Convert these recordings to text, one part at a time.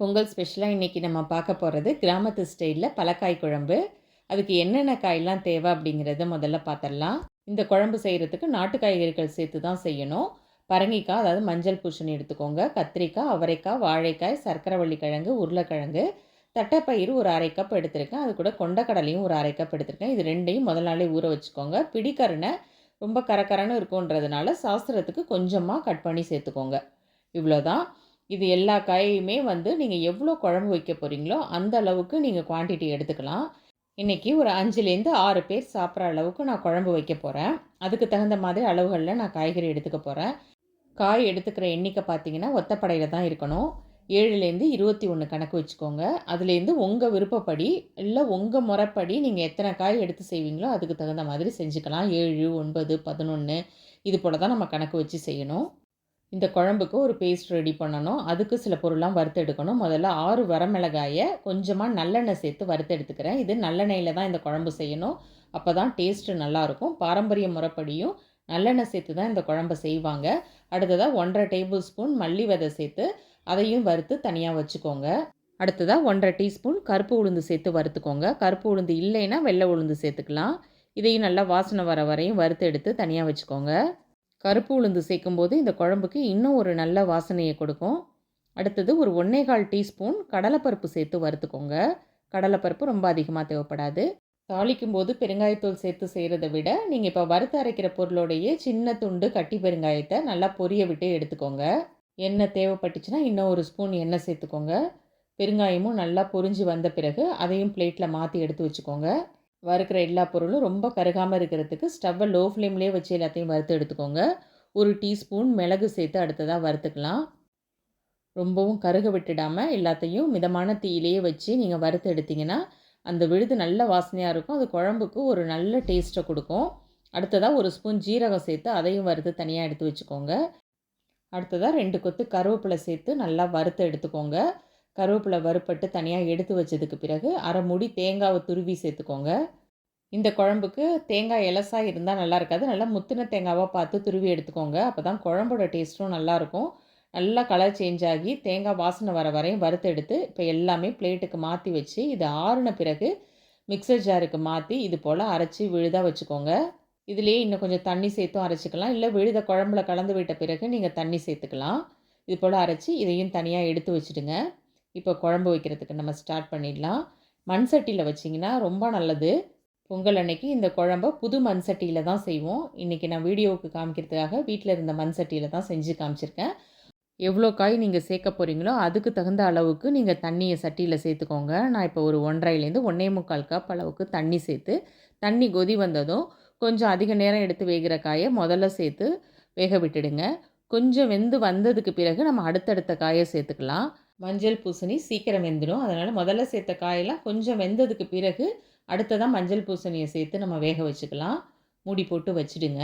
பொங்கல் ஸ்பெஷலாக இன்றைக்கி நம்ம பார்க்க போகிறது கிராமத்து ஸ்டைலில் பலக்காய் குழம்பு. அதுக்கு என்னென்ன காயெல்லாம் தேவை அப்படிங்கிறத முதல்ல பார்த்துடலாம். இந்த குழம்பு செய்கிறதுக்கு நாட்டு காய்கறிகள் சேர்த்து தான் செய்யணும். பரங்கிக்காய் அதாவது மஞ்சள் பூசணி எடுத்துக்கோங்க. கத்திரிக்காய் அவரைக்காய் வாழைக்காய் சர்க்கரைவள்ளி கிழங்கு உருளைக்கிழங்கு. தட்டைப்பயிறு ஒரு அரை கப் எடுத்திருக்கேன். அது கூட கொண்டக்கடலையும் ஒரு அரை கப் எடுத்திருக்கேன். இது ரெண்டையும் முதல் நாளே ஊற வச்சுக்கோங்க. பிடிக்கரணை ரொம்ப கரக்கரன்னு இருக்குன்றதுனால சாஸ்திரத்துக்கு கொஞ்சமாக கட் பண்ணி சேர்த்துக்கோங்க. இவ்வளோதான் இது எல்லா காயுமே வந்து நீங்கள் எவ்வளோ குழம்பு வைக்க போகிறீங்களோ அந்த அளவுக்கு நீங்கள் குவான்டிட்டி எடுத்துக்கலாம். இன்றைக்கி ஒரு அஞ்சுலேருந்து ஆறு பேர் சாப்பிட்ற அளவுக்கு நான் குழம்பு வைக்க போகிறேன் அதுக்கு தகுந்த மாதிரி அளவுகளில் நான் காய்கறி எடுத்துக்க போகிறேன் காய் எடுத்துக்கிற எண்ணிக்கை பார்த்தீங்கன்னா ஒத்தப்படையில் தான் இருக்கணும். ஏழுலேருந்து இருபத்தி ஒன்று கணக்கு வச்சுக்கோங்க. அதுலேருந்து உங்கள் விருப்பப்படி இல்லை உங்கள் முறைப்படி நீங்கள் எத்தனை காய் எடுத்து செய்வீங்களோ அதுக்கு தகுந்த மாதிரி செஞ்சுக்கலாம். ஏழு ஒன்பது பதினொன்று இது போல் தான் நம்ம கணக்கு வச்சு செய்யணும். இந்த குழம்புக்கு ஒரு பேஸ்ட் ரெடி பண்ணணும். அதுக்கு சில பொருள்லாம் வறுத்து எடுக்கணும் முதல்ல ஆறு வரமிளகாயை கொஞ்சமாக நல்லெண்ணெய் சேர்த்து வறுத்து எடுத்துக்கிறேன் இது நல்லெண்ணெயில் தான் இந்த குழம்பு செய்யணும். அப்போ தான் டேஸ்ட்டு நல்லாயிருக்கும். பாரம்பரிய முறைப்படியும் நல்லெண்ணெய் சேர்த்து தான் இந்த குழம்பை செய்வாங்க. அடுத்ததாக ஒன்றரை டேபிள் ஸ்பூன் மல்லி விதை சேர்த்து அதையும் வறுத்து தனியாக வச்சுக்கோங்க. அடுத்ததாக ஒன்றரை டீஸ்பூன் கருப்பு உளுந்து சேர்த்து வறுத்துக்கோங்க. கருப்பு உளுந்து இல்லைன்னா வெள்ளை உளுந்து சேர்த்துக்கலாம். இதையும் நல்லா வாசனை வர வரையும் வறுத்து எடுத்து தனியாக வச்சுக்கோங்க. கருப்பு உளுந்து சேர்க்கும்போது இந்த குழம்புக்கு இன்னும் ஒரு நல்ல வாசனையை கொடுக்கும். அடுத்தது ஒரு ஒன்னேகால் டீஸ்பூன் கடலைப்பருப்பு சேர்த்து வறுத்துக்கோங்க. கடலைப்பருப்பு ரொம்ப அதிகமாக தேவைப்படாது. தாளிக்கும் போது பெருங்காயத்தூள் சேர்த்து செய்கிறத விட நீங்கள் இப்போ வறுத்து அரைக்கிற பொருளோடையே சின்ன துண்டு கட்டி பெருங்காயத்தை நல்லா பொரிய விட்டு எடுத்துக்கோங்க. எண்ணெய் தேவைப்பட்டுச்சுன்னா இன்னும் ஒரு ஸ்பூன் எண்ணெய் சேர்த்துக்கோங்க. பெருங்காயமும் நல்லா பொரிஞ்சு வந்த பிறகு அதையும் பிளேட்டில் மாற்றி எடுத்து வச்சுக்கோங்க. வறுக்கிற எல்லா பொருளும் ரொம்ப கருகாமல் இருக்கிறதுக்கு ஸ்டவ்வை லோ ஃப்ளேம்லேயே வச்சு எல்லாத்தையும் வறுத்து எடுத்துக்கோங்க. ஒரு டீஸ்பூன் மிளகு சேர்த்து அடுத்ததாக வறுத்துக்கலாம். ரொம்பவும் கருக விட்டுடாமல் எல்லாத்தையும் மிதமான தீயிலேயே வச்சு நீங்கள் வறுத்து எடுத்திங்கன்னா அந்த விழுது நல்ல வாசனையாக இருக்கும். அது குழம்புக்கு ஒரு நல்ல டேஸ்ட்டை கொடுக்கும். அடுத்ததாக ஒரு ஸ்பூன் ஜீரகம் சேர்த்து அதையும் வறுத்து தனியாக எடுத்து வச்சுக்கோங்க. அடுத்ததாக ரெண்டு கொத்து கருவேப்பிலை சேர்த்து நல்லா வறுத்து எடுத்துக்கோங்க. கருவேப்பிலை வறுப்பட்டு தனியாக எடுத்து வச்சதுக்கு பிறகு அரை மூடி தேங்காவை துருவி சேர்த்துக்கோங்க. இந்த குழம்புக்கு தேங்காய் இலசாக இருந்தால் நல்லா இருக்காது. நல்லா முத்தின தேங்காவாக பார்த்து துருவி எடுத்துக்கோங்க. அப்போ தான் குழம்போட டேஸ்ட்டும் நல்லாயிருக்கும் நல்லா கலர் சேஞ்ச் ஆகி தேங்காய் வாசனை வர வரையும் வறுத்து எடுத்து இப்போ எல்லாமே பிளேட்டுக்கு மாற்றி வச்சு இது ஆறுன பிறகு மிக்சர் ஜாருக்கு மாற்றி இது போல் அரைச்சி விழுதாக வச்சுக்கோங்க. இதுலேயே இன்னும் கொஞ்சம் தண்ணி சேர்த்தும் அரைச்சிக்கலாம். இல்லை விழுத குழம்புல கலந்து விட்ட பிறகு நீங்கள் தண்ணி சேர்த்துக்கலாம். இது போல் அரைச்சி இதையும் தனியாக எடுத்து வச்சுடுங்க. இப்போ குழம்பு வைக்கிறதுக்கு நம்ம ஸ்டார்ட் பண்ணிடலாம். மண் சட்டியில் வச்சிங்கன்னா ரொம்ப நல்லது. பொங்கல் அன்னைக்கு இந்த குழம்ப புது மண் சட்டியில் தான் செய்வோம். இன்றைக்கி நான் வீடியோவுக்கு காமிக்கிறதுக்காக வீட்டில் இருந்த மண் சட்டியில் தான் செஞ்சு காமிச்சிருக்கேன். எவ்வளோ காய் நீங்கள் சேர்க்க போகிறீங்களோ அதுக்கு தகுந்த அளவுக்கு நீங்கள் தண்ணியை சட்டியில் சேர்த்துக்கோங்க. நான் இப்போ ஒரு ஒன்றரைலேருந்து ஒன்றே முக்கால் கப் அளவுக்கு தண்ணி சேர்த்து தண்ணி கொதி வந்ததும் கொஞ்சம் அதிக நேரம் எடுத்து வேகிற காயை முதல்ல சேர்த்து வேக விட்டுடுங்க. கொஞ்சம் வெந்து வந்ததுக்கு பிறகு நம்ம அடுத்தடுத்த காயை சேர்த்துக்கலாம். மஞ்சள் பூசணி சீக்கிரம் வெந்துடும். அதனால் முதல்ல சேர்த்த காயெல்லாம் கொஞ்சம் வெந்ததுக்கு பிறகு அடுத்ததாக மஞ்சள் பூசணியை சேர்த்து நம்ம வேக வச்சுக்கலாம். மூடி போட்டு வச்சுடுங்க.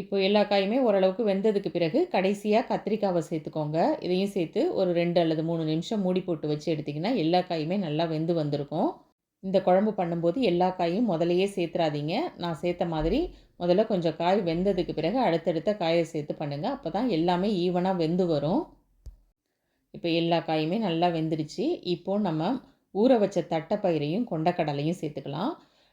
இப்போ எல்லா காயுமே ஓரளவுக்கு வெந்ததுக்கு பிறகு கடைசியாக கத்திரிக்காவை சேர்த்துக்கோங்க. இதையும் சேர்த்து ஒரு ரெண்டு அல்லது மூணு நிமிஷம் மூடி போட்டு வச்சு எடுத்திங்கன்னா எல்லா காயுமே நல்லா வெந்து வந்திருக்கும். இந்த குழம்பு பண்ணும்போது எல்லா காயும் முதலையே சேர்த்துறாதீங்க. நான் சேர்த்த மாதிரி முதல்ல கொஞ்சம் காய் வெந்ததுக்கு பிறகு அடுத்தடுத்த காயை சேர்த்து பண்ணுங்கள் அப்போ தான் எல்லாமே ஈவனாக வெந்து வரும். இப்போ எல்லா காயுமே நல்லா வெந்துடுச்சு இப்போது நம்ம ஊற வச்ச தட்டைப்பயிரையும் கொண்டக்கடலையும் சேர்த்துக்கலாம்.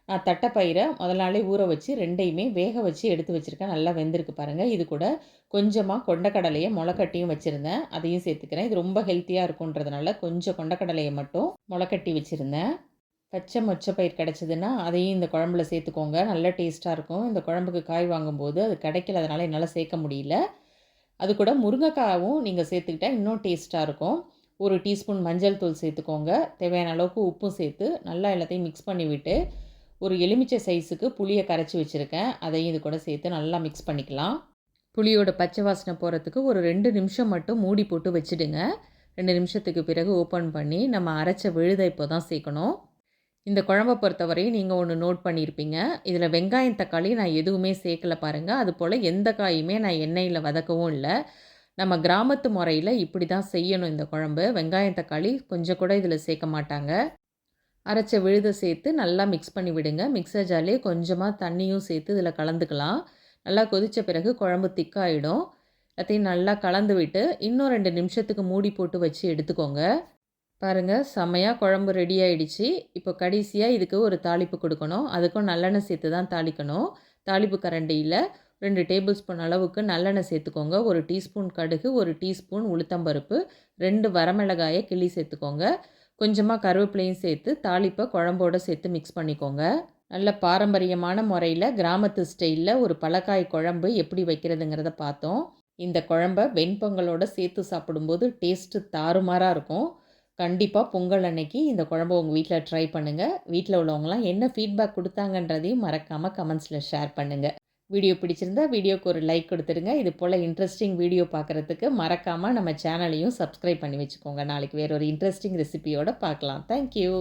நான் தட்டைப்பயிரை முதல் நாளே ஊற வச்சு ரெண்டையுமே வேக வச்சு எடுத்து வச்சுருக்கேன். நல்லா வெந்திருக்கு பாருங்கள் இது கூட கொஞ்சமாக கொண்டக்கடலையை முளைக்கட்டியும் வச்சுருந்தேன். அதையும் சேர்த்துக்கிறேன். இது ரொம்ப ஹெல்த்தியாக இருக்குன்றதுனால கொஞ்சம் கொண்டக்கடலையை மட்டும் முளைக்கட்டி வச்சுருந்தேன். பச்சை மொச்சப்பயிர் கிடச்சிதுன்னா அதையும் இந்த குழம்புல சேர்த்துக்கோங்க. நல்ல டேஸ்ட்டாக இருக்கும். இந்த குழம்புக்கு காய் வாங்கும்போது அது கிடைக்கல. அதனால் என்னால் சேர்க்க முடியல. அது கூட முருங்கைக்காவும் நீங்கள் சேர்த்துக்கிட்டால் இன்னும் டேஸ்ட்டாக இருக்கும். ஒரு டீஸ்பூன் மஞ்சள் தூள் சேர்த்துக்கோங்க. தேவையான அளவுக்கு உப்பும் சேர்த்து நல்லா எல்லாத்தையும் மிக்ஸ் பண்ணிவிட்டு ஒரு எலுமிச்சை சைஸுக்கு புளியை கரைச்சி வச்சுருக்கேன். அதையும் இது கூட சேர்த்து நல்லா மிக்ஸ் பண்ணிக்கலாம். புளியோட பச்சை வாசனை போகிறதுக்கு ஒரு ரெண்டு நிமிஷம் மட்டும் மூடி போட்டு வச்சுடுங்க. ரெண்டு நிமிஷத்துக்கு பிறகு ஓப்பன் பண்ணி நம்ம அரைச்ச விழுதை இப்போ தான் சேர்க்கணும். இந்த குழம்பை பொறுத்தவரையும் நீங்கள் ஒன்று நோட் பண்ணியிருப்பீங்க. இதில் வெங்காயம் தக்காளி நான் எதுவுமே சேர்க்கல பாருங்கள் அது போல் எந்த காயுமே நான் எண்ணெயில் வதக்கவும் இல்லை. நம்ம கிராமத்து முறையில் இப்படி தான் செய்யணும் இந்த குழம்பு. வெங்காயம் தக்காளி கொஞ்சம் கூட இதில் சேர்க்க மாட்டாங்க. அரைச்ச விழுதை சேர்த்து நல்லா மிக்ஸ் பண்ணி விடுங்க. மிக்சர் ஜாலே கொஞ்சமாக தண்ணியும் சேர்த்து இதில் கலந்துக்கலாம். நல்லா கொதித்த பிறகு குழம்பு திக்காயிடும் எல்லாத்தையும் நல்லா கலந்து விட்டு இன்னும் ரெண்டு நிமிஷத்துக்கு மூடி போட்டு வச்சு எடுத்துக்கோங்க. பாருங்கள் செம்மையாக குழம்பு ரெடி ஆகிடுச்சு இப்போ கடைசியாக இதுக்கு ஒரு தாளிப்பு கொடுக்கணும். அதுக்கும் நல்லெண்ணெய் சேர்த்து தான் தாளிக்கணும். தாளிப்பு கரண்டியில் ரெண்டு டேபிள் ஸ்பூன் அளவுக்கு நல்லெண்ணெய் சேர்த்துக்கோங்க. ஒரு டீஸ்பூன் கடுகு ஒரு டீஸ்பூன் உளுத்தம்பருப்பு ரெண்டு வரமிளகாயை கிள்ளி சேர்த்துக்கோங்க. கொஞ்சமாக கருவேப்பிலையும் சேர்த்து தாளிப்பை குழம்போடு சேர்த்து மிக்ஸ் பண்ணிக்கோங்க. நல்ல பாரம்பரியமான முறையில் கிராமத்து ஸ்டைலில் ஒரு பலக்காய் குழம்பு எப்படி வைக்கிறதுங்கிறத பார்த்தோம். இந்த குழம்ப வெண்பொங்கலோட சேர்த்து சாப்பிடும்போது டேஸ்ட்டு தாறுமாறாக இருக்கும். கண்டிப்பாக பொங்கல் அன்னைக்கு இந்த குழம்பு உங்கள் வீட்டில் ட்ரை பண்ணுங்கள் வீட்டில் உள்ளவங்களாம் என்ன ஃபீட்பேக் கொடுத்தாங்கன்றதையும் மறக்காமல் கமெண்ட்ஸில் ஷேர் பண்ணுங்கள் வீடியோ பிடிச்சிருந்தா வீடியோக்கு ஒரு லைக் கொடுத்துருங்க இது போல் இன்ட்ரெஸ்டிங் வீடியோ பார்க்குறதுக்கு மறக்காமல் நம்ம சேனலையும் சப்ஸ்கிரைப் பண்ணி வச்சுக்கோங்க. நாளைக்கு வேற ஒரு இன்ட்ரெஸ்டிங் ரெசிபியோடு பார்க்கலாம் தேங்க்யூ